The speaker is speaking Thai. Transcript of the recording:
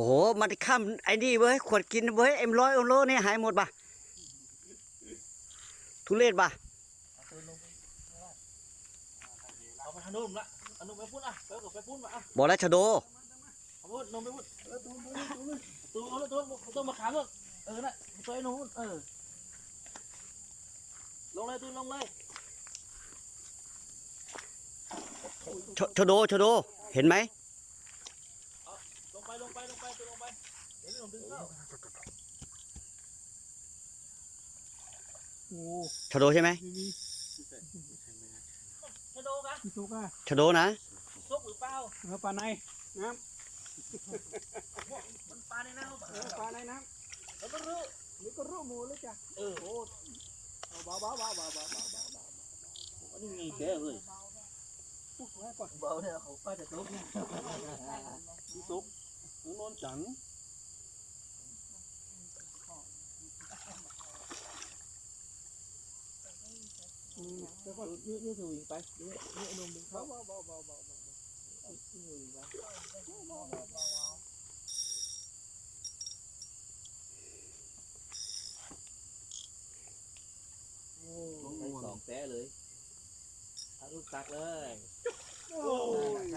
อ้โห มันข้ามไอ้นี่เว้ย ขวดกินเว้ย เอ็มร้อยโอโลเนี่ยหายหมดปะทุเรศปะเอาไปทางนู้นละเอานมไปพุ่นอะไปกับไปพุ่นมาอะบอกแล้วชะโดเอาพุ่นนมไปพุ่นเออตูนตูนตูนตูนเอาละตูนตูนมาขามเลยเออน่ะตัวไอ้นู้นเออ ลงเลยตูนลงเลยชชะโดชะโด เห็นไหมลงไปลง ไปลงไปตูนลงไปเดี๋ยวนี่ผมดึงเข้าโอ้ชะโดใช่ไหมมีมีชะโดกันมีซุกอะชะโดนะซกหรือเปล่าเออปลาในน้มันปลาในน้ำำเออปลาในน้แล้วก็รื้อำนี่ก็รู้หมูเลยจ้ะเออโอ้เบาเบาเบาเบาเบาเบาเบาเบาอันนี้มีแก่เลยปุ๊บไว้ก่อนเบาเนี่ยเขาป้าจะซก จังอืมเดี๋ยวก่อนยืดยืดถือไปยืดยืดนมดึงเบาเข้าเบาเบาเบาเบาเบายืดไปโอ้ลงไปสองแต้เลยเอาลูกตักเลยโอ้ย